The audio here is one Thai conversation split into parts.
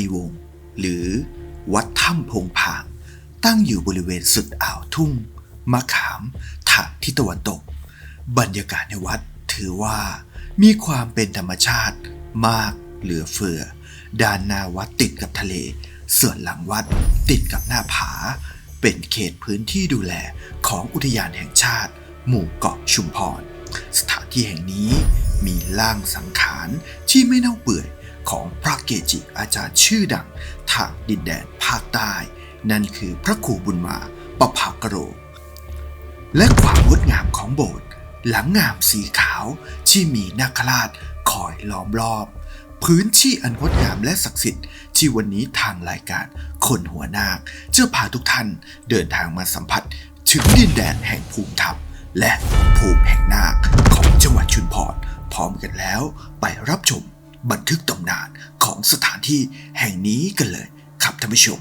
ลีวง หรือวัดถ้ำพงพาง ตั้งอยู่บริเวณสุดอ่าวทุ่ง มะขามทางทิศตะวันตก บรรยากาศในวัดถือว่ามีความเป็นธรรมชาติมากเหลือเฟือ ด้านหน้าวัดติดกับทะเล ส่วนหลังวัดติดกับหน้าผา เป็นเขตพื้นที่ดูแลของอุทยานแห่งชาติ หมู่เกาะชุมพร สถานที่แห่งนี้มีล่างสังขารที่ไม่เน่าเปื่อย ของพระเกจิอาจารย์ชื่อดังทางดินแดนภาคใต้ นั่นคือพระครูบุญมาปภากโร และความงดงามของโบสถ์หลังงามสีขาวที่มีนาคราชคอยล้อมรอบ พื้นที่อันงดงามและศักดิ์สิทธิ์ที่วันนี้ทางรายการคนหัวนาคจะพาทุกท่านเดินทางมาสัมผัสถึงดินแดนแห่งภูมิธรรมและภูมิแห่งนาคของจังหวัดชุมพรพร้อมกันแล้วไปรับชม บันทึกตำนานของสถานที่แห่งนี้กันเลยครับท่านผู้ชม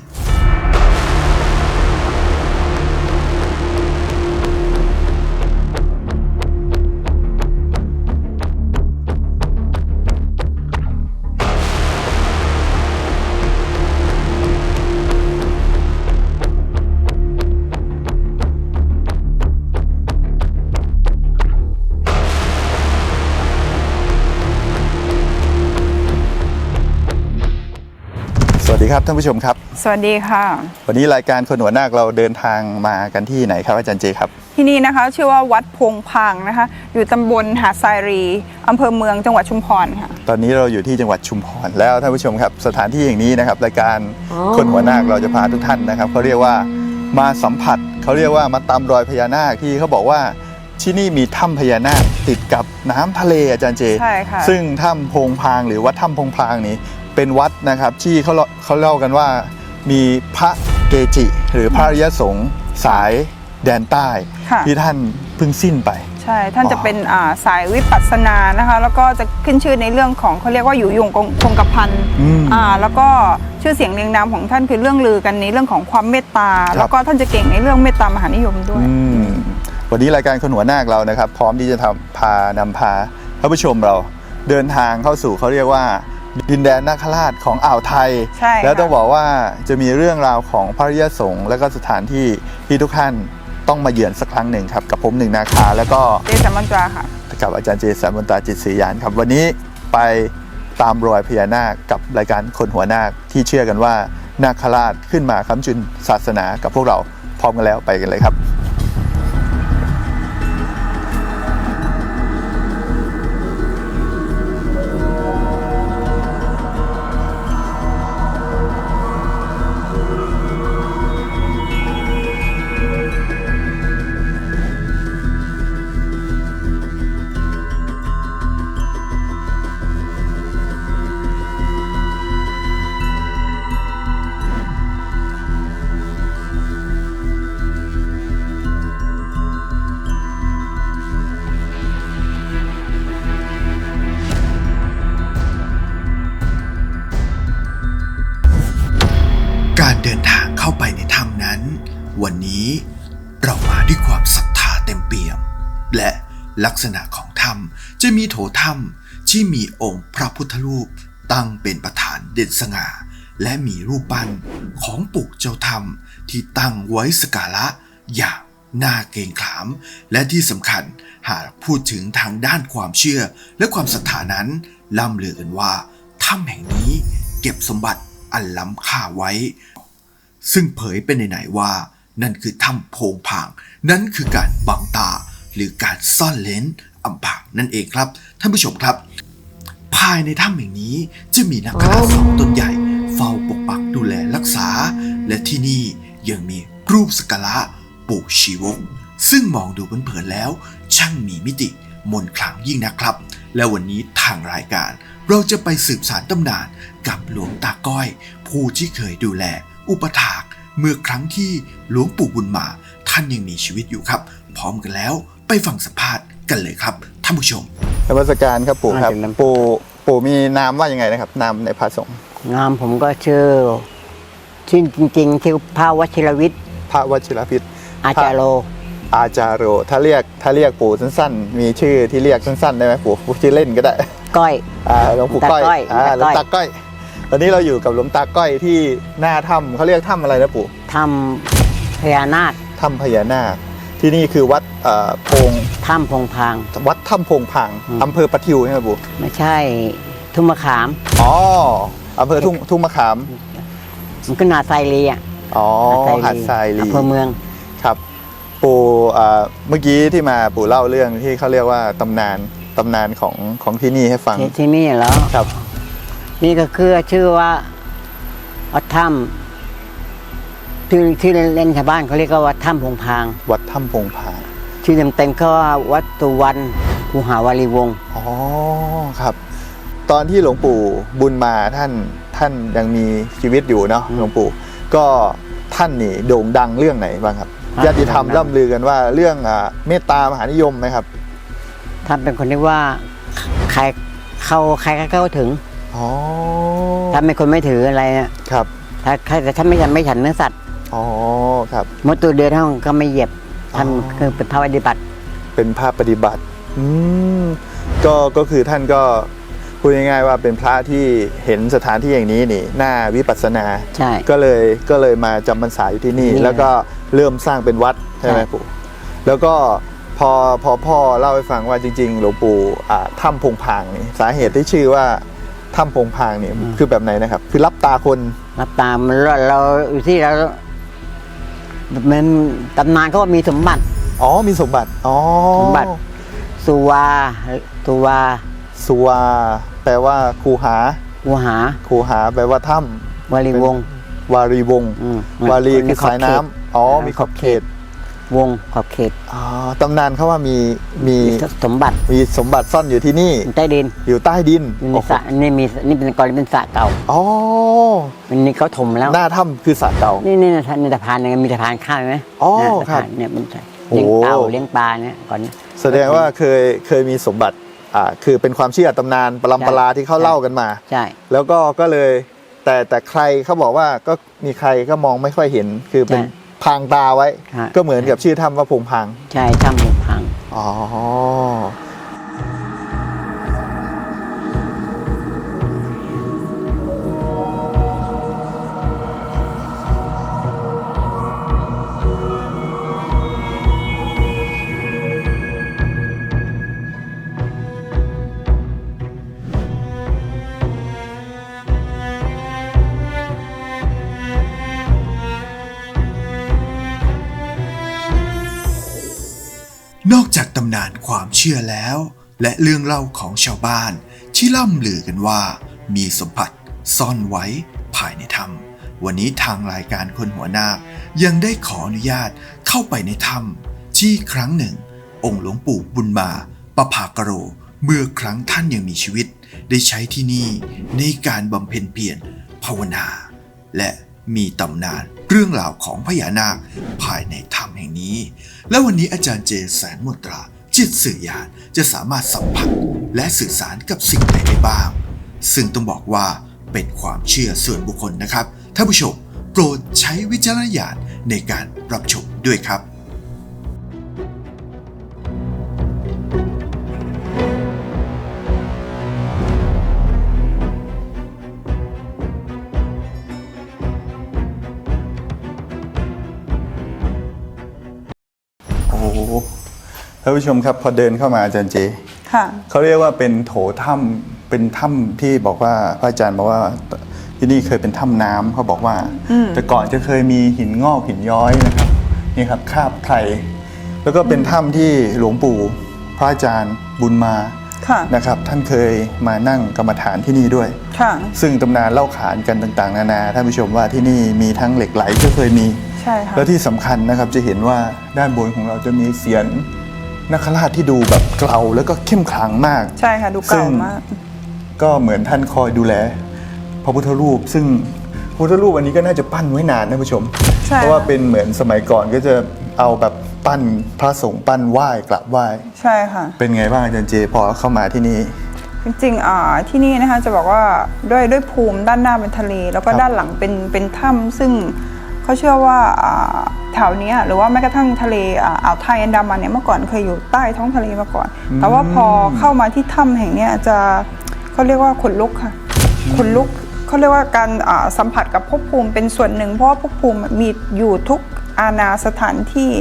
ท่านผู้ชมครับ สวัสดีค่ะ วันนี้รายการคนหัวนาคเราเดินทางมากันที่ไหนครับอาจารย์เจครับ ที่นี่นะคะชื่อว่าวัดพงพังนะคะ อยู่ตำบลหาดทรายรีอำเภอเมืองจังหวัดชุมพรค่ะ ตอนนี้เราอยู่ที่จังหวัดชุมพรแล้วท่านผู้ชมครับ สถานที่อย่างนี้นะครับรายการคนหัวนาคเราจะพาทุกท่านนะครับเขาเรียกว่ามาสัมผัสเขาเรียกว่ามาตามรอยพญานาคที่เขาบอกว่าที่นี่มีถ้ำพญานาคติดกับน้ำทะเลอาจารย์เจ ใช่ค่ะ ซึ่งถ้ำโพงพางหรือวัดถ้ำโพงพางนี้ เป็นวัดนะครับที่เขาเล่าเขาเล่ากันว่ามีพระเกจิ หรือพระอริยสงฆ์สายแดนใต้ ค่ะ ที่ท่านเพิ่งสิ้นไป ใช่ ท่านอ๋อจะเป็นอ่าสายวิปัสสนานะคะ แล้วก็จะขึ้นชื่อในเรื่องของเขาเรียกว่าอยู่ยงคงคงกระพันอืมอ่าแล้วก็ชื่อเสียงเรียงนามของท่านคือเรื่องลือกันในเรื่องของความเมตตาแล้วก็ท่านจะเก่งในเรื่องเมตตามหานิยมด้วย อืมวันนี้รายการคนหัวนาคเรานะครับ พร้อมที่จะทำพานำพาท่านผู้ชมเราเดินทางเข้าสู่เขาเรียกว่า ดินแดนนาคราชของอ่าวไทย ใช่ค่ะ แล้วต้องบอกว่าจะมีเรื่องราวของพระอริยสงฆ์และก็สถานที่ที่ทุกท่านต้องมาเยือนสักครั้งหนึ่งครับกับผมหนึ่งนาคาแล้วก็ เจสัมมันตราค่ะ กับอาจารย์เจสันมนตราจิตศรียานครับ วันนี้ไปตามรอยพญานาคกับรายการคนหัวนาคที่เชื่อกันว่านาคราชขึ้นมาค้ำจุนศาสนากับพวกเราพร้อมกันแล้วไปกันเลยครับ เดินทางเข้าไปในถ้ำนั้น วันนี้เรามาด้วยความศรัทธาเต็มเปี่ยม และลักษณะของถ้ำจะมีโถถ้ำที่มีองค์พระพุทธรูปตั้งเป็นประธานเด่นสง่า และมีรูปปั้นของปู่เจ้าถ้ำที่ตั้งไว้สการะอย่างน่าเกรงขาม และที่สำคัญหากพูดถึงทางด้านความเชื่อและความศรัทธานั้นล่ำเลือกันว่าถ้ำแห่งนี้เก็บสมบัติอันล้ำค่าไว้ ซึ่งเผยเป็นไหนๆว่า นั่นคือถ้ำโพงผาง นั่นคือการบังตา หรือการซ่อนเลนอำพรางนั่นเองครับ ท่านผู้ชมครับ ภายในถ้ำแห่งนี้จะมีนักคราสองตนใหญ่ เฝ้าปกปักดูแลรักษา และที่นี่ยังมีรูปสักการะปู่ชีวก ซึ่งมองดูเผินๆแล้ว ช่างมีมิติมนต์ขลังยิ่งนะครับ และวันนี้ทางรายการ เราจะไปสืบสารตำนานกับหลวงตาก้อย ผู้ที่เคยดูแล อุปถากเมื่อครั้งที่หลวงปู่บุญมาท่านยังมีชีวิตอยู่ครับ พร้อมกันแล้วไปฟังสัมภาษณ์กันเลยครับท่านผู้ชมนมัสการครับปู่ครับมาถึงน้ำปู่ปู่มีนามว่ายังไงนะครับนามในพระสงฆ์งามผมก็ชื่อชื่อจริงๆชื่อพระวชิรวิทย์พระวชิรพิษอาจารโล อาจารโรถ้าเรียกถ้าเรียกปู่สั้นๆ มีชื่อที่เรียกสั้นๆได้ไหมปู่ปู่ชื่อเล่นก็ได้ก้อย อ่าหลวงปู่ก้อยตาก้อยอ่าหลวงตาตาก้ก้ออยยต อนนี้เราอยู่กับหลวงตาก้อยที่หน้าถ้ำเขาเรียกถ้ำอะไรนะปู่ทำพญานาคถ้ำพญานาค ที่นี่คือวัดเอ่อโพงถ้ำพงพาง วัดถ้ำโพงพางอืมอำเภอปะทิวใช่ไหมปู่ไม่ใช่ ทุ่งมะขาม อ๋ออำเภอทุ่งทุ่งมะขาม มันก็นาไซรีอะอ๋อหาดทรายลีอำเภอเมืองครับ ปู่อ่าเมื่อกี้ที่มาปู่เล่าเรื่องที่เขาเรียกว่าตำนานตำนานของของที่นี่ให้ฟังที่ที่นี่แล้วครับ นี่ก็คือชื่อว่าวัดถ้ำที่ที่เล่นๆชาวบ้านเขาเรียกว่าวัดถ้ำพงพาง วัดถ้ำโพงพาง ชื่อเต็มๆก็ว่าวัดตุวันคูหาวารีวงศ์อ๋อครับ ตอนที่หลวงปู่บุญมาท่านท่านยังมีชีวิตอยู่เนาะหลวงปู่ ก็ท่านนี่โด่งดังเรื่องไหนบ้างครับญาติธรรมร่ำลือกันว่าเรื่องอ่าเมตตามหานิยมไหมครับ ท่านเป็นคนที่ว่าใครเข้าใครก็เข้าถึง อ๋อถ้าไม่คนไม่ถืออะไรเนี่ยครับถ้าใครแต่ถ้าไม่ฉันไม่ฉันเนื้อสัตว์อ๋อครับมดตัวเดียวเท่าก็ไม่เหยียบท่านอ๋อคือเป็นพระปฏิบัติ เป็นภาพปฏิบัติอืมก็ก็คือท่านก็พูดง่ายๆว่าเป็นพระที่เห็นสถานที่อย่างนี้นี่น่าวิปัสสนาใช่ก็เลยก็เลยมาจำพรรษาอยู่ที่นี่นี่แล้วก็เริ่มสร้างเป็นวัดใช่ไหมใช่ปู่แล้วก็พอพอพ่อเล่าให้ฟังว่าจริง ๆ หลวงปู่อ่าถ้ำพงพางนี่สาเหตุที่ชื่อว่า ถ้ำพงพางนี่คือแบบไหนนะครับ คือรับตาคนรับตามเราเราอยู่ที่เรามันตำนานเขาว่ามีสมบัติ อ๋อมีสมบัติอ๋อสมบัติสุวาสุวาสุวาแปลว่าคูหาวัหาคูหาแปลว่าถ้ำวารีวงศ์วารีวงศ์อืมวารีคือขอบสายเขตน้ำอ๋ออ่ามีมีขอบเขต วงขอบเขตอ๋อตำนานเขาว่ามีมีสมบัติมีสมบัติซ่อนอยู่ที่นี่ใต้ดินอยู่ใต้ดินอยู่ในโอ้โหสระนี่มีนี่เป็นกรณีเป็นสระเก่าอ๋ออันนี้เขาถมแล้วหน้าถ้ำคือสระเก่านี่นี่นะในสะพานเนี่ยมีสะพานข้ามไหมอ๋อนะสะครับพานเนี่ยมันใช่โอ้เลี้ยงเต่าเลี้ยงปลาเนี่ยก่อนแสดงว่าเคยเคยมีสมบัติอ่าคือเป็นความเชื่อตำนานปรำปราที่เขาเล่ากันมาใช่แล้วก็ก็เลยแต่แต่ใครเขาบอกว่าก็มีใครก็มองไม่ค่อยเห็นคือเป็นใช่ พรางตาไว้ ฮะ ก็เหมือนกับชื่อถ้ำว่าพงพาง ใช่ถ้ำหมูพัง อ๋อำนานความเชื่อแล้ว และเรื่องเล่าของชาวบ้าน ที่ล่ำลือกันว่า มีสมบัติซ่อนไว้ภายในถ้ำวันนี้ทางรายการคนหัวหน้าคยังได้ขออนุญาตเข้าไปในถ้ำที่ครั้งหนึ่ง องค์หลวงปู่บุญมาประภากโร เมื่อครั้งท่านยังมีชีวิต ได้ใช้ที่นี่ในการบำเพ็ญเพียรภาวนา และมีตำนานเรื่องราวของพญานาคภายในถ้ำแห่งนี้ และวันนี้อาจารย์เจแสนมนตรา จิตสื่อญาณจะสามารถสัมผัสและสื่อสารกับสิ่งใดได้บ้าง ซึ่งต้องบอกว่าเป็นความเชื่อส่วนบุคคลนะครับท่านผู้ชมโปรดใช้วิจารณญาณในการรับชมด้วยครับ ท่านผู้ชมครับพอเดินเข้ามาอาจารย์เจค่ะเขาเรียกว่าเป็นโถถ้ำเป็นถ้ำที่บอกว่าพระอาจารย์บอกว่าที่นี่เคยเป็นถ้ำน้ำเขาบอกว่า แต่ก่อนจะเคยมีหินงอกหินย้อยนะครับนี่ครับคาบไข่แล้วก็เป็นถ้ำที่หลวงปู่พระอาจารย์บุญมาค่ะนะครับท่านเคยมานั่งกรรมฐานที่นี่ด้วยค่ะซึ่งตำนานเล่าขานกันต่างๆ นานาท่านผู้ชมว่าที่นี่มีทั้งเหล็กไหลก็เคยมีใช่ค่ะแล้วที่สำคัญนะครับจะเห็นว่าด้านบนของเราจะมีเสียน นาคราชที่ดูแบบเกลาแล้วก็เข้มขลังมาก ใช่ค่ะดูซึ่เก่างมาก ก็เหมือนท่านคอยดูแล พระพุทธรูป ซึ่งพระพุทธรูปอันนี้ก็น่าจะปั้นไว้นานนะผู้ชม ใช่ เพราะว่าค่ะเป็นเหมือนสมัยก่อนก็จะเอาแบบปั้นพระสงฆ์ปั้นไหว้กราบไหว้ใช่ค่ะ เป็นไงบ้างอาจารย์เจพอเข้ามาที่นี่ จริงๆอ่าที่นี่นะคะจะบอกว่าด้วยด้วยภูมิด้านหน้าเป็นทะเล แล้วก็ครับด้านหลังเป็นเป็นถ้ำซึ่ง เขาเชื่อว่าอ่าแถวเนี้ยหรือว่าแม้กระทั่งทะเลอ่าอ่าวไทยอันดามันเนี่ยเมื่อก่อนเคยอยู่ใต้ท้องทะเลมาก่อน แต่ว่าพอเข้ามาที่ถ้ำแห่งเนี้ยจะเขาเรียกว่าขนลุกค่ะขนลุกขเขาเรียกว่าการอ่าสัมผัสกับภพภูมิเป็นส่วนหนึ่ง เพราะว่าภพภูมิมีอยู่ทุกอาณาสถานที่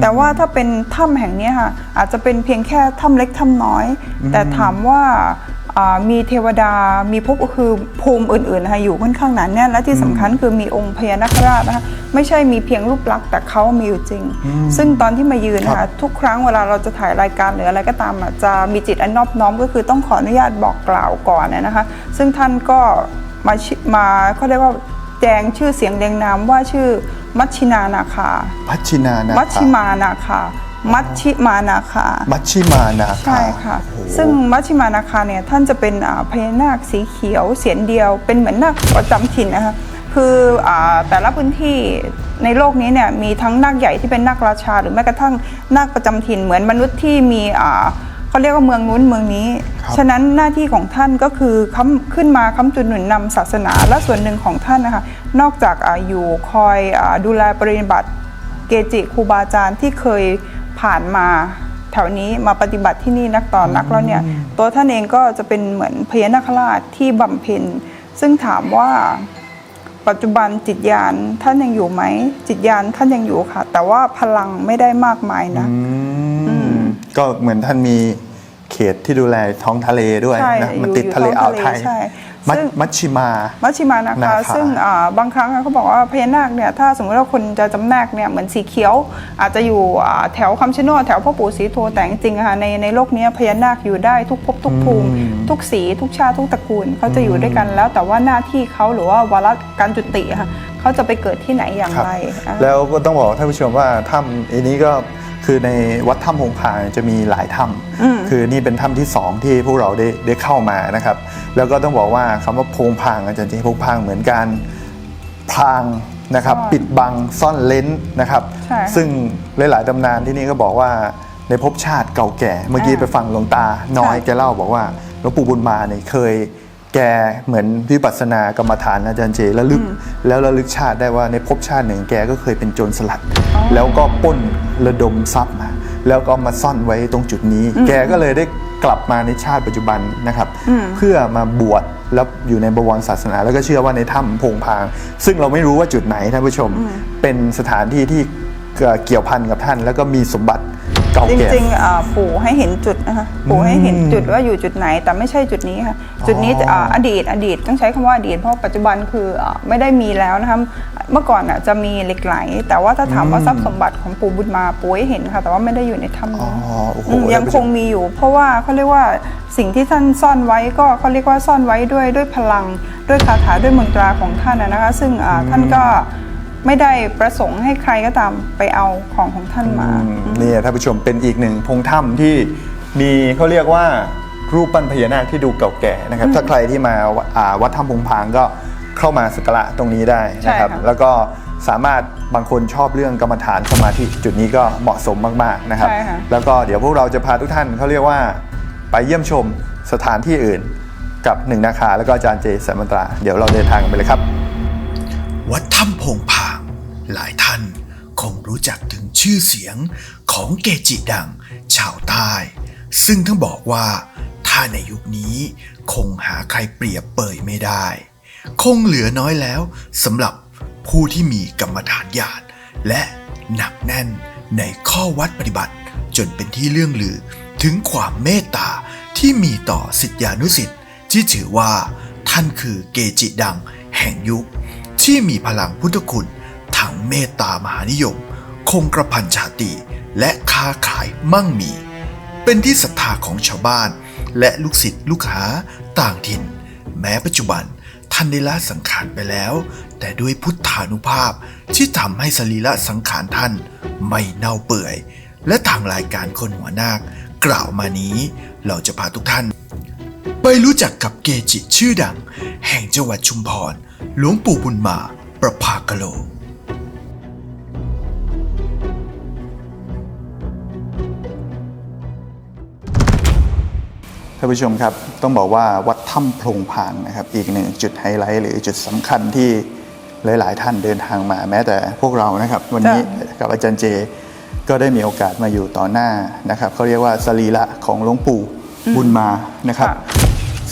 แต่ว่าถ้าเป็นถ้ำแห่งเนี้ยค่ะอาจจะเป็นเพียงแค่ถ้ำเล็กถ้ำน้อย แต่ถามว่าอ่า มีเทวดา มีภพคือภูมิอื่นๆนะคะอยู่ค่อนข้างหนาแน่นและที่สำคัญคือมีองค์พญานาคราชนะคะไม่ใช่มีเพียงรูปลักษณ์แต่เขามีอยู่จริง ซึ่งตอนที่มายืนนะคะทุกครั้งเวลาเราจะถ่ายรายการหรืออะไรก็ตามอะจะมีจิตอันนอบน้อมก็คือต้องขออนุญาตบอกกล่าวก่อนนะคะ ซึ่งท่านก็มาชิมาเขาเรียกว่าแจงชื่อเสียงเรียงนามว่าชื่อมัชชินานาคาพัชชินานามัชชิมานาคา มัชชิมานาคา มัชชิมานาคาใช่ค่ะ โอ้โหซึ่งมัชชิมานาคาเนี่ยท่านจะเป็นอ่าพญานาคสีเขียวเสียนเดียว เป็นเหมือนนาคประจำถิ่นนะคะคืออาแต่ละพื้นที่ในโลกนี้เนี่ยมีทั้งนาคใหญ่ที่เป็นนาคราชา หรือแม้กระทั่งนาคประจำถิ่นเหมือนมนุษย์ที่มีอ่าเขาเรียกว่าเมืองนู้นเมืองนี้ครับฉะนั้นหน้าที่ของท่านก็คือค้ำขึ้นมาค้ำจุนหนุนนำศาสนาและส่วนหนึ่งของท่านนะคะนอกจากอาอยู่คอยอาดูแลปฏิบัติเกจิครูบาอาจารย์ที่เคย ผ่านมาแถวนี้มาปฏิบัติที่นี่นักต่อนนักแล้วเนี่ยตัวท่านเองก็จะเป็นเหมือนพญานาคราชที่บำเพ็ญซึ่งถามว่าปัจจุบันจิตญาณท่านยังอยู่ไหม จิตญาณท่านยังอยู่ค่ะ แต่ว่าพลังไม่ได้มากมายนะอืมก็เหมือนท่านมีเขตที่ดูแลท้องทะเลด้วยใช่นะมันอยู่ติดอยู่ทะเลท้องอ่าวไทยทะเลใช่ มัชซึ่ง มัชชิมา มัชชิมานานาคาคา ซึ่งอ่าบางครั้งเขาบอกว่าพญานาคเนี่ยถ้าสมมติว่าคนจะจำแนกเนี่ยเหมือนสีเขียว อาจจะอยู่อ่าแถวคำชะโนดแถวพ่อปู่ศรีโทแต่จริงๆอะค่ะในในโลกเนี้ยพญานาคอยู่ได้ทุกภพทุกภูมิ ทุกสีทุกชาติทุกตระกูลเขาจะอยู่ด้วยกันแล้ว แต่ว่าหน้าที่เขาหรือว่าวาระการจุติอะค่ะเขาจะไปเกิดที่ไหนอย่างครับไรอะแล้วก็ต้องบอกท่านผู้ชมว่าถ้ำอันนี้ก็ คือในวัดถ้ำพงพางจะมีหลายถ้อืมำคือนี่เป็นถ้ำที่สองที่พวกเราได้ได้เข้ามานะครับ แล้วก็ต้องบอกว่าคำว่าพงพางอาจารย์จริงๆพงพางเหมือนการพรางนะครับซ่อนปิดบังซ่อนเลนนะครับใช่ค่ะซึ่งหลาย ๆตำนานที่นี่ก็บอกว่าในภพชาติเก่าแก่ เมื่อกี้อ่าไปฟังหลวงตาน้อยค่ะแกเล่าบอกว่าหลวงปู่บุญมาเนี่ยเคย แกเหมือนวิปัสสนากรรมฐานอาจารย์เจระลึกแล้วระลึกชาติได้ว่าในภพชาติหนึ่งแกก็เคยเป็นโจรสลัด แล้วก็ปล้นระดมทรัพย์มาแล้วก็มาซ่อนไว้ตรงจุดนี้ แกก็เลยได้กลับมาในชาติปัจจุบันนะครับ เพื่อมาบวชแล้วอยู่ในบวรศาสนา แล้วก็เชื่อว่าในถ้ำพงพาง ซึ่งเราไม่รู้ว่าจุดไหนท่านผู้ชม เป็นสถานที่ที่เกี่ยวพันกับท่าน แล้วก็มีสมบัติ เก่าจแก่ริงๆอ่าปู่ให้เห็นจุดนะคะปู่ให้เห็นจุดว่าอยู่จุดไหนแต่ไม่ใช่จุดนี้ค่ะจุดนี้จะอ่าอดีตอดีตต้องใช้คำว่าอดีตเพราะปัจจุบันคืออ่าไม่ได้มีแล้วนะคะเมื่อก่อนอะจะมีเหล็กไหล แต่ว่าถ้าถามว่าทรัพย์สมบัติของปู่บุญมาปู่ให้เห็นค่ะแต่ว่าไม่ได้อยู่ในถ้ำอ๋อนี้โอ้โหอืมยังคงมีอยู่ เพราะว่าเขาเรียกว่าสิ่งที่ท่านซ่อนไว้ก็เขาเรียกว่าซ่อนไว้ด้วยด้วยพลัง ด้วยคาถาด้วยมนตราของท่านนะนะคะ ซึ่งอ่าท่านก็ ไม่ได้ประสงค์ให้ใครก็ตามไปเอาของของท่านมา อืมนี่ท่านผู้ชมเป็นอีกหนึ่งพงถ้ำที่มีเขาเรียกว่ารูปปั้นพญานาคที่ดูเก่าแก่นะครับ ถ้าใครที่มาอ่าวัดถ้ำพงพางก็เข้ามาสักการะตรงนี้ได้นะครับ ใช่ค่ะแล้วก็สามารถบางคนชอบเรื่องกรรมฐานสมาธิจุดนี้ก็เหมาะสมมากๆนะครับ ใช่ค่ะ แล้วก็เดี๋ยวพวกเราจะพาทุกท่านเขาเรียกว่า ไปเยี่ยมชมสถานที่อื่น กับหนึ่งนาคาแล้วก็อาจารย์เจสัมมันตรา เดี๋ยวเราเดินทางกันไปเลยครับ วัดถ้ำโพงพาง หลายท่านคงรู้จักถึงชื่อเสียงของเกจิดัง ชาวใต้ ซึ่งต้องบอกว่า ถ้าในยุคนี้คงหาใครเปรียบเปยไม่ได้ คงเหลือน้อยแล้วสำหรับผู้ที่มีกรรมฐานญาณและหนักแน่นในข้อวัดปฏิบัติ จนเป็นที่เรื่องลือถึงความเมตตาที่มีต่อสิทธิานุสิทธิ์ที่ถือว่า ท่านคือเกจิดังแห่งยุคที่มีพลังพุทธคุณ ทั้งเมตตามหานิยม คงกระพันชาติ และค้าขายมั่งมี เป็นที่ศรัทธาของชาวบ้าน และลูกศิษย์ลูกหาต่างถิ่น แม้ปัจจุบันท่านได้ละสังขารไปแล้ว แต่ด้วยพุทธานุภาพที่ทำให้สรีระสังขารท่านไม่เน่าเปื่อย และทางรายการคนหัวนาคกล่าวมานี้ เราจะพาทุกท่าน ไปรู้จักกับเกจิชื่อดัง แห่งจังหวัดชุมพร หลวงปู่บุญมา ประภากโล ท่านผู้ชมครับต้องบอกว่าวัดถ้ำโพรงพางนะครับ อีกหนึ่งจุดไฮไลท์หรือจุดสำคัญที่หลาย ๆ ท่านเดินทางมาแม้แต่พวกเรานะครับ วันนี้กับอาจารย์เจก็ได้มีโอกาสมาอยู่ต่อหน้านะครับเขาเรียกว่าสรีระของหลวงปู่บุญมานะครับค่ะ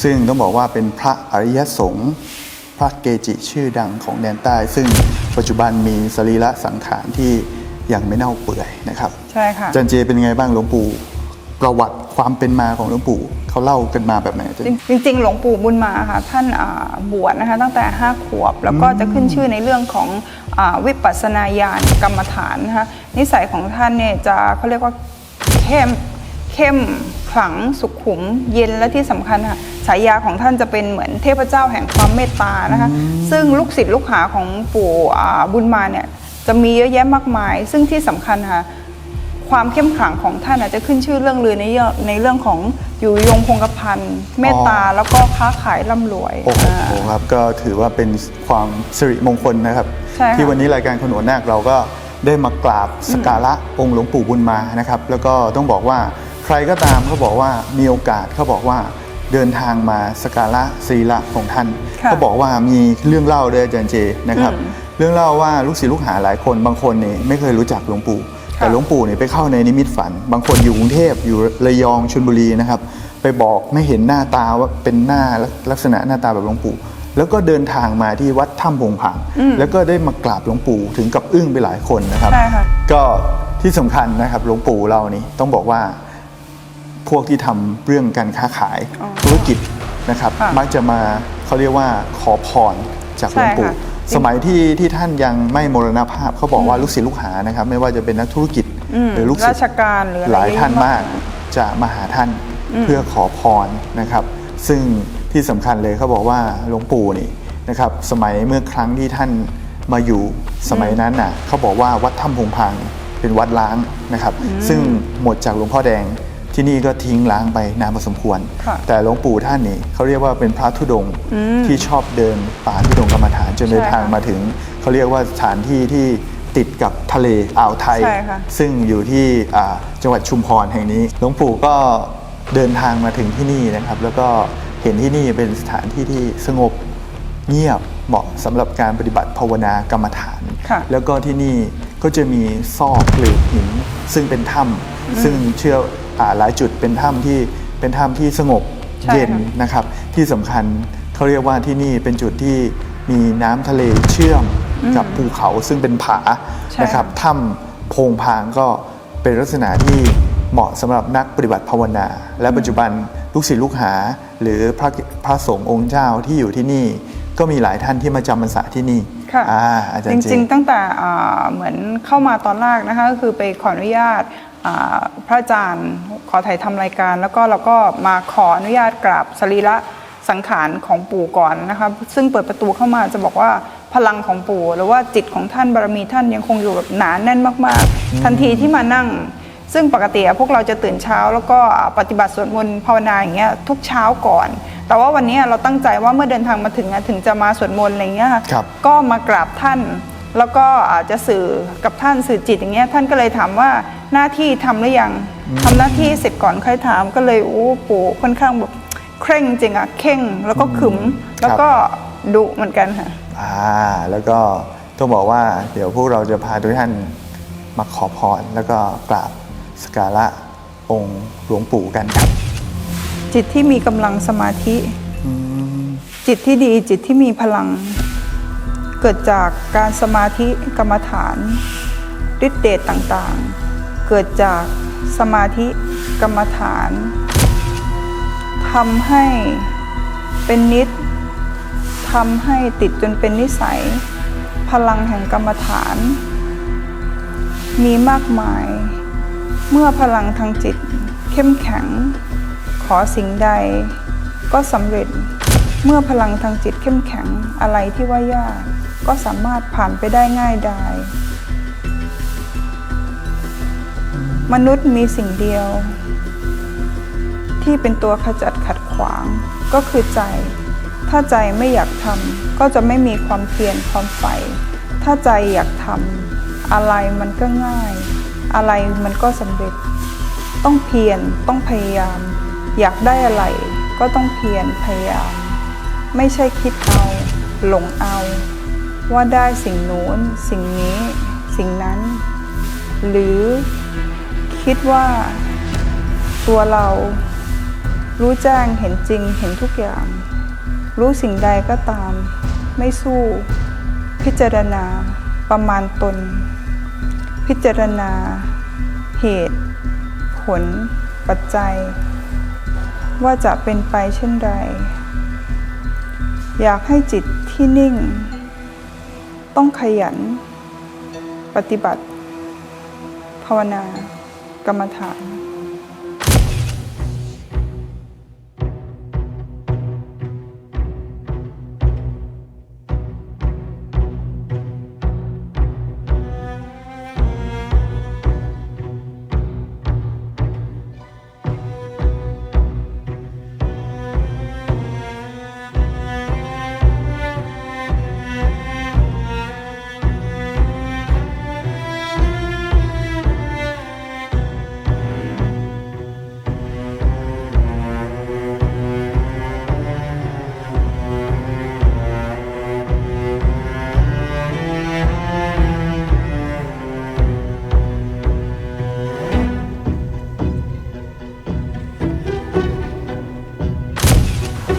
ซึ่งต้องบอกว่าเป็นพระอริยสงฆ์พระเกจิชื่อดังของแดนใต้ ซึ่งปัจจุบันมีสรีระสังขารที่ยังไม่เน่าเปื่อยนะครับใช่ค่ะอาจันเจเป็นไงบ้างหลวงปู่ ประวัติความเป็นมาของหลวงปู่เขาเล่ากันมาแบบไหนอาจารย์ จริงๆ หลวงปู่บุญมาค่ะท่านอ่าบวชนะคะตั้งแต่ 5 ขวบ แล้วก็จะขึ้นชื่อในเรื่องของอาวิปัสสนาญาณกรรมฐานนะคะนิสัยของท่านเนี่ยจะเขาเรียกว่าเข้มเข้มขลังสุขุมเย็นและที่สำคัญค่ะฉายาของท่านจะเป็นเหมือนเทพเจ้าแห่งความเมตตานะคะซึ่งลูกศิษย์ลูกหาของปู่อ่าบุญมาเนี่ยจะมีเยอะแยะมากมาย ซึ่งที่สำคัญค่ะ ความเข้มขลังของท่านอาจจะขึ้นชื่อเรื่องลือในเรื่องในเรื่องของอยู่ยงคงกระพันเมตตาแล้วก็ค้าขายร่ำรวยโอ้โหอ่า ครับก็ถือว่าเป็นความสิริมงคลนะครับ ใช่ค่ะ ที่วันนี้รายการขนวนนาคเราก็ได้มากราบสกการะองค์หลวงปู่บุญมานะครับ แล้วก็ต้องบอกว่าใครก็ตามเขาบอกว่ามีโอกาสเขาบอกว่าเดินทางมาสกการะสรีระของท่านค่ะเขาบอกว่ามีเรื่องเล่าด้วยอาจารย์เจนะครับอืมเรื่องเล่าว่าลูกศิษย์ลูกหาหลายคนบางคนนี่ไม่เคยรู้จักหลวงปู่ค่ะ แต่หลวงปู่เนี่ยไปเข้าในนิมิตฝัน บางคนอยู่กรุงเทพอยู่ระยองชลบุรีนะครับ ไปบอกไม่เห็นหน้าตาว่าเป็นหน้าลักษณะหน้าตาแบบหลวงปู่ แล้วก็เดินทางมาที่วัดถ้ำพงผางแล้วก็ได้มากราบหลวงปู่ถึงกับอึ้งไปหลายคนนะครับใช่ค่ะก็ที่สำคัญนะครับหลวงปู่เรานี่ต้องบอกว่าพวกที่ทำเรื่องการค้าขายอ๋อธุรกิจนะครับค่ะมักจะมาเขาเรียกว่าขอพรจากหลวงปู่ใช่ค่ะ สมัยที่ที่ท่านยังไม่มรณภาพเขาบอกว่าลูกศิษย์ลูกหานะครับ ไม่ว่าจะเป็นนักธุรกิจอืมหรือลูกศิษราย์ชการหรืออะไรหลายท่านเยอะมากจะมาหาท่านเพื่อขอพรนะครับ ซึ่งที่สำคัญเลยเขาบอกว่าหลวงปู่นี่นะครับ สมัยเมื่อครั้งที่ท่านมาอยู่สมัยนั้นน่ะเขาบอกว่าวัดถ้ำพงพังเป็นวัดล้างนะครับ ซึ่งหมดจากหลวงพ่อแดง ที่นี่ก็ทิ้งล้างไปนานพอสมควร ค่ะแต่หลวงปู่ท่านนี่เขาเรียกว่าเป็นพระธุดงค์ที่ชอบเดินป่าธุดงค์กรรมฐานจนเดินใช่ค่ะทางมาถึงเขาเรียกว่าสถานที่ที่ติดกับทะเลอ่าวไทย ใช่ค่ะ ซึ่งอยู่ที่อ่าจังหวัดชุมพรแห่งนี้หลวงปู่ก็เดินทางมาถึงที่นี่นะครับ แล้วก็เห็นที่นี่เป็นสถานที่ที่สงบเงียบเหมาะสำหรับการปฏิบัติภาวนากรรมฐาน ค่ะ แล้วก็ที่นี่ก็จะมีซอกหลืบหินซึ่งเป็นถ้ำซึ่งเชื่ออา หลายจุดเป็นถ้ำที่เป็นถ้ำที่สงบใช่เย็นค่ะ นะครับ ที่สำคัญเขาเรียกว่าที่นี่เป็นจุดที่มีน้ำทะเลเชื่อมกับภูเขาซึ่งเป็นผาใช่ นะครับค่ะถ้ำโพงพางก็เป็นลักษณะที่เหมาะสำหรับนักปฏิบัติภาวนา และปัจจุบันลูกศิษย์ลูกหา หรือพระพระสงฆ์องค์เจ้าที่อยู่ที่นี่ ก็มีหลายท่านที่มาจำพรรษาที่นี่ค่ะอ่าอาจารจย์เจริง ๆ ตั้งแต่อ่าเหมือนเข้ามาตอนแรกนะคะก็คือไปขออนุญาตอ่า พระอาจารย์ขอถ่ายทำรายการ แล้วก็เราก็มาขออนุญาตกราบสรีระสังขารของปู่ก่อนนะคะซึ่งเปิดประตูเข้ามาจะบอกว่าพลังของปู่หรือว่าจิตของท่านบารมีท่านยังคงอยู่แบบหนาแน่นมากๆ ทันทีที่มานั่ง ซึ่งปกติอะพวกเราจะตื่นเช้า แล้วก็ปฏิบัติสวดมนต์ภาวนาอย่างเงี้ยทุกเช้าก่อน แต่ว่าวันนี้เราตั้งใจว่าเมื่อเดินทางมาถึงอะถึงจะมาสวดมนต์อะไรเงี้ยค่ะครับก็มากราบท่าน แล้วก็อาจจะสื่อกับท่านสื่อจิตอย่างเงี้ยท่านก็เลยถามว่าหน้าที่ทำหรือยังทำหน้าที่เสร็จก่อนค่อยถามก็เลยโอ้ปู่ค่อนข้างแบบเคร่งจริงอะเข่งแล้วก็ขึมแล้วก็ดุเหมือนกันค่ะอ่าแล้วก็ต้องบอกว่าเดี๋ยวพวกเราจะพาทุกท่านมาขอพรแล้วก็กราบสกการะองค์หลวงปู่กันครับ จิตที่มีกำลังสมาธิ จิตที่ดีจิตที่มีพลัง เกิดจากการสมาธิกรรมฐานฤทธิเดชต่างๆ เกิดจากสมาธิกรรมฐานทำให้เป็นนิดทำให้ติดจนเป็นนิสัย พลังแห่งกรรมฐาน มีมากมาย เมื่อพลังทางจิต เข้มแข็ง ขอสิ่งใด ก็สำเร็จเมื่อพลังทางจิตเข้มแข็งอะไรที่ว่ายาก ก็สามารถผ่านไปได้ง่ายดาย มนุษย์มีสิ่งเดียว ที่เป็นตัวขจัดขัดขวางก็คือใจ ถ้าใจไม่อยากทำก็จะไม่มีความเพียรความใฝ่ถ้าใจอยากทำอะไรมันก็ง่าย อะไรมันก็สำเร็จ ต้องเพียรต้องพยายาม อยากได้อะไรก็ต้องเพียรพยายาม ไม่ใช่คิดเอา หลงเอา ว่าได้สิ่งโน้น สิ่งนี้ สิ่งนั้น หรือคิดว่าตัวเรารู้แจ้งเห็นจริงเห็นทุกอย่าง รู้สิ่งใดก็ตาม ไม่สู้ พิจารณา ประมาณตน พิจารณา เหตุ ผล ปัจจัย ว่าจะเป็นไปเช่นไรอยากให้จิตที่นิ่ง ต้องขยัน ปฏิบัติ ภาวนากรรมฐาน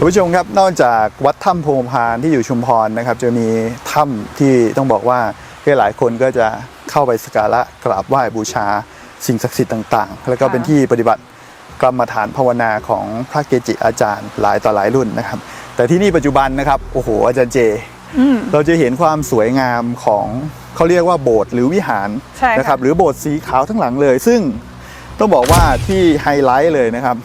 ท่านผู้ชมครับนอกจากวัดถ้ำโพงพานที่อยู่ชุมพรนะครับ จะมีถ้ำที่ต้องบอกว่าหลายๆคนก็จะเข้าไปสักการะกราบไหว้บูชาสิ่งศักดิ์สิทธิ์ต่างๆ แล้วก็เป็นที่ปฏิบัติกรรมฐานภาวนาของพระเกจิอาจารย์หลายต่อหลายรุ่นนะครับ แต่ที่นี่ปัจจุบันนะครับโอ้โหอาจารย์เจ เราจะเห็นความสวยงามของเขาเรียกว่าโบสถ์หรือวิหารใช่ค่ะนะครับหรือโบสถ์สีขาวทั้งหลังเลย ซึ่งต้องบอกว่าที่ไฮไลท์เลยนะครับ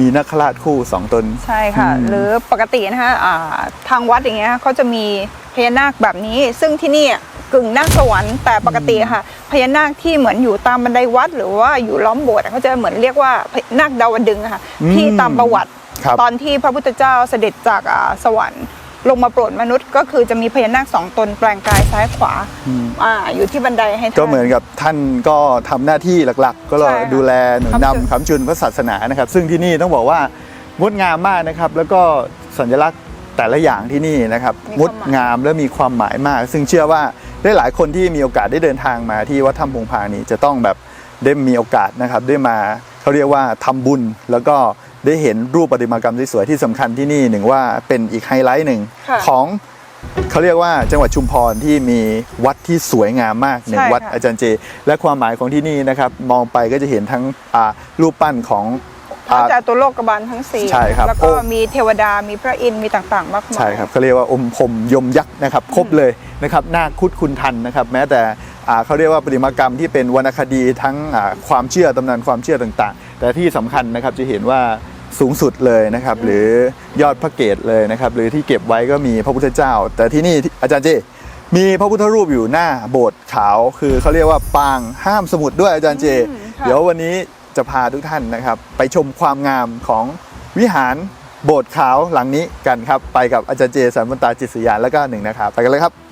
มีนักขราชคู่สองตน ใช่ค่ะอืมหรือปกตินะคะอ่าทางวัดอย่างเงี้ยเขาจะมีพญานาคแบบนี้ ซึ่งที่นี่กึ่งนาคสวรรค์แต่ปกติค่ะพญานาคที่เหมือนอยู่ตามบันไดวัด หรือว่าอยู่ล้อมโบสถ์อะเขาจะเหมือนเรียกว่านาคดาวดึงส์อะค่ะที่ตามประวัติครับตอนที่พระพุทธเจ้าเสด็จจากอ่าสวรรค์ ลงมาโปรดมนุษย์ ก็คือจะมีพญานาคสองตนแปลงกายซ้ายขวาอ่าอยู่ที่บันไดให้ท่าน ก็เหมือนกับท่านก็ทำหน้าที่หลักๆ ก็ใช่ค่ะดูแลหนุนค้ำจุนนำคำจุนพระศาสนานะครับ ซึ่งที่นี่ต้องบอกว่างดงามมากนะครับ แล้วก็สัญลักษณ์แต่ละอย่างที่นี่นะครับงดงามและมีความหมายมาก ซึ่งเชื่อว่าได้หลายคนที่มีโอกาสได้เดินทางมาที่วัดถ้ำพงพานี้จะต้องแบบได้มีโอกาสนะครับได้มาเขาเรียกว่าทำบุญแล้วก็ ได้เห็นรูปประติมากรรมที่สวยที่สำคัญที่นี่หนึ่งว่าเป็นอีกไฮไลท์หนึ่งค่ะ ของเขาเรียกว่าจังหวัดชุมพรที่มีวัดที่สวยงามมากหนึ่งใช่วัดค่ะ อาจารย์เจ และความหมายของที่นี่นะครับมองไปก็จะเห็นทั้งอ่ารูปปั้นของพระอ่า จาตุโลกบาลทั้งสี่ใช่ครับแล้วก็โอ้ มีเทวดามีพระอินทร์มีต่างๆ มากมาย ใช่ครับเขาเรียกว่าอมพรมยมยักษ์นะครับครบเลยนะครับนาคคุดคุณทันนะครับ แม้แต่อ่าเขาเรียกว่าประติมากรรมที่เป็นวรรณคดีทั้งอ่าความเชื่อตำนานความเชื่อต่างๆ แต่ที่สำคัญนะครับจะเห็นว่า สูงสุดเลยนะครับ หรือยอดพระเกศเลยนะครับ หรือที่เก็บไว้ก็มีพระพุทธเจ้า แต่ที่นี่อาจารย์เจมีพระพุทธรูปอยู่หน้าโบสถ์ขาว คือเขาเรียกว่าปางห้ามสมุดด้วยอาจารย์เจอืมค่ะเดี๋ยววันนี้จะพาทุกท่านนะครับ ไปชมความงามของวิหารโบสถ์ขาวหลังนี้กันครับ ไปกับอาจารย์เจสันมนตาจิตสยานแล้วก็หนึ่งนะครับ ไปกันเลยครับ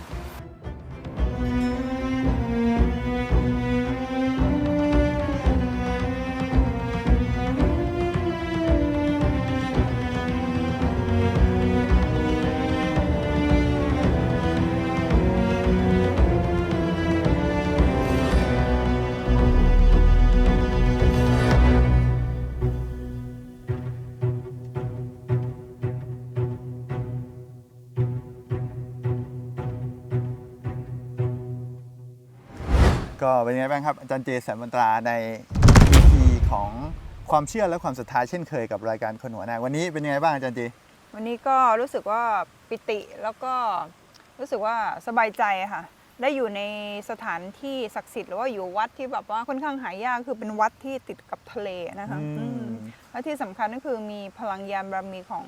ก็เป็นไงบ้างครับอาจารย์เจสันมนตราในพิธีของความเชื่อและความศรัทธาเช่นเคยกับรายการคนหัวหน้าวันนี้เป็นยังไงบ้างอาจารย์เจวันนี้ก็รู้สึกว่าปิติแล้วก็รู้สึกว่าสบายใจอะค่ะ ได้อยู่ในสถานที่ศักดิ์สิทธิ์หรือว่าอยู่วัดที่แบบว่าค่อนข้างหายากคือเป็นวัดที่ติดกับทะเลนะคะอืมอืมและที่สำคัญก็คือมีพลังยานบารมีของ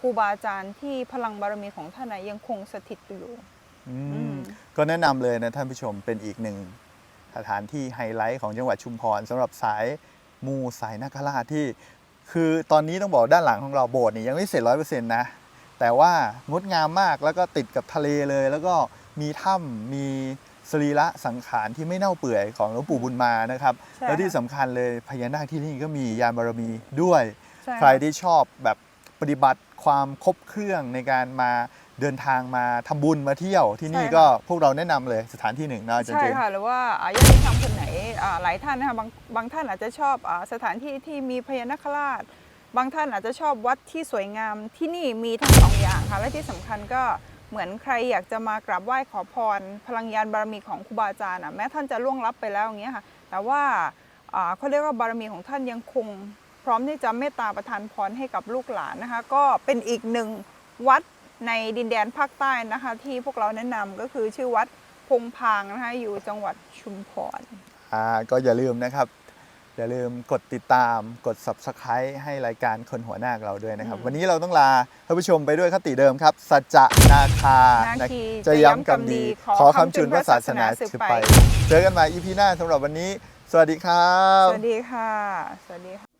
ครูบาอาจารย์ที่พลังบารมีของท่านนะยังคงสถิตอยู่ อืมอืม ก็แนะนำเลยนะท่านผู้ชมเป็นอีกหนึ่ง สถานที่ไฮไลท์ของจังหวัดชุมพรสำหรับสายมูสายนาคราชที่ คือตอนนี้ต้องบอกด้านหลังของเราโบสถ์นี่ยังไม่เสร็จร้อยเปอร์เซ็นต์นะแต่ว่างดงามมากแล้วก็ติดกับทะเลเลย แล้วก็มีถ้ำมีสรีระสังขารที่ไม่เน่าเปื่อยของหลวงปู่บุญมานะครับใช่แล้วที่ค่ะสำคัญเลยพญานาคที่นี่ก็มียานบารมีด้วยใช่ใครที่ชอบแบบปฏิบัติความครบเครื่องในการมา เดินทางมาทำบุญมาเที่ยวที่นี่ก็พวกเราแนะนำเลยสถานที่หนึ่งนะอาจารย์ใช่เจค่ะหรือว่าอ่าญาติธรรมคนไหนอ่าหลายท่านนะคะบางบางท่านอาจจะชอบอาสถานที่ที่มีพญานาคราช บางท่านอาจจะชอบวัดที่สวยงามที่นี่มีทั้งสองอย่างค่ะและที่สำคัญก็เหมือนใครอยากจะมากราบไหว้ขอพร พลังยานบารมีของครูบาอาจารย์อะแม้ท่านจะล่วงลับไปแล้วอย่างเงี้ยค่ะแต่ว่าอ่าเขาเรียกว่าบารมีของท่านยังคง พร้อมที่จะเมตตาประทานพรให้กับลูกหลานนะคะ ก็เป็นอีกหนึ่งวัด ในดินแดนภาคใต้นะคะ ที่พวกเราแนะนำก็คือชื่อวัดพงพางนะคะอยู่จังหวัดชุมพร อ่าก็อย่าลืมนะครับ อย่าลืมกดติดตามกด subscribe ให้รายการคนหัวหน้าเราด้วยนะครับ อืมวันนี้เราต้องลาท่านผู้ชมไปด้วยคติเดิมครับสัจจะนาคานาคีจะย้ำกรรมดีจะย้ำกรรมดีขอคำจุนพระศาสนาสืบสืบไป ไป เจอกันใหม่ EP หน้าสำหรับวันนี้ สวัสดีครับ สวัสดีค่ะ สวัสดีค่ะ